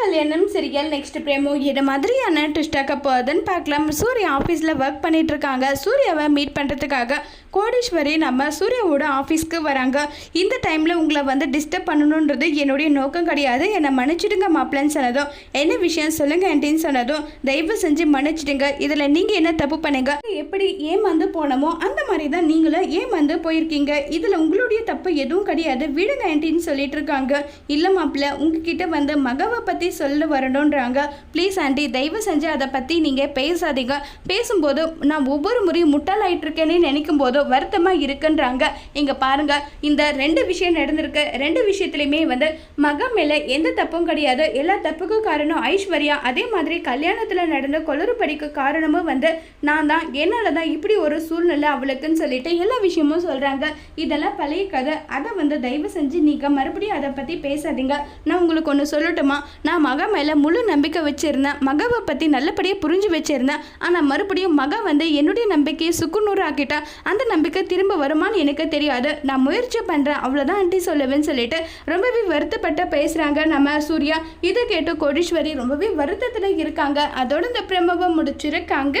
கல்யாணம் serial next பிரேமோ இது மாதிரியான ட்விஸ்டாக்க போகுதுன்னு பார்க்கலாம். சூர்யா ஆஃபீஸில் ஒர்க் பண்ணிட்டு இருக்காங்க. சூர்யாவை மீட் பண்ணுறதுக்காக கோடீஸ்வரி நம்ம சூர்யாவோட ஆஃபீஸ்க்கு வராங்க. இந்த டைமில் உங்களை வந்து டிஸ்டர்ப் பண்ணணுன்றது என்னுடைய நோக்கம் கிடையாது. என்னை மன்னிச்சிடுங்க மாப்பிள்ளன்னு சொன்னதும் என்ன விஷயம்? சொல்லுங்க ஆண்டின்னு சொன்னதும் தயவு செஞ்சு மன்னிச்சிடுங்க. இதில் நீங்கள் என்ன தப்பு பண்ணுங்க? எப்படி ஏமாந்து போனோமோ அந்த மாதிரி தான் நீங்களும் ஏமாந்து போயிருக்கீங்க. இதில் உங்களுடைய தப்பு எதுவும் கிடையாது. விடுங்க ஆண்டின்னு சொல்லிட்டு இருக்காங்க. இல்லை மாப்பிள்ள உங்ககிட்ட வந்து மகவை பற்றி சொல்ல வரணுன்றாங்க ப்ளீஸ் ஆண்டி தயவு செஞ்சு அதை பற்றி நீங்கள் பேசாதீங்க. பேசும்போது நான் ஒவ்வொரு முறையும் முட்டாளாயிட்டிருக்கேன்னு நினைக்கும் போது வருத்தமாக இருக்குன்றாங்க. இங்கே பாருங்க இந்த ரெண்டு விஷயம் நடந்திருக்கு. ரெண்டு விஷயத்துலையுமே வந்து மகன் மேலே எந்த தப்பும் கிடையாது. எல்லா தப்புக்கும் காரணம் ஐஸ்வர்யா. அதே மாதிரி கல்யாணத்தில் நடந்த கொளறுபடிக்கு காரணமும் வந்து நான் தான். என்னால் தான் இப்படி ஒரு சூழ்நிலை அவளுக்குன்னு சொல்லிட்டு எல்லா விஷயமும் சொல்கிறாங்க இதெல்லாம் பழைய கதை. அதை வந்து தயவு செஞ்சு நீங்கள் மறுபடியும் அதை பற்றி பேசாதீங்க. நான் உங்களுக்கு ஒன்று சொல்லட்டுமா? நான் மகா மேலே முழு நம்பிக்கை வச்சுருந்தேன். மகவை பற்றி நல்லபடியாக புரிஞ்சு வச்சுருந்தேன். ஆனால் மறுபடியும் மகன் வந்து என்னுடைய நம்பிக்கையை சுக்குநூறு ஆக்கிட்டா அந்த நம்பிக்கை திரும்ப வருமான்னு எனக்கு தெரியாது. நான் முயற்சி பண்ணுறேன் அவ்வளோதான் ஆண்டி சொல்லுவேன்னு சொல்லிட்டு ரொம்பவே வருத்தப்பட்டு பேசுகிறாங்க நம்ம சூர்யா. இதை கேட்டு கோடீஸ்வரி ரொம்பவே வருத்தத்தில் இருக்காங்க. அதோட இந்த பிரமவை முடிச்சிருக்காங்க.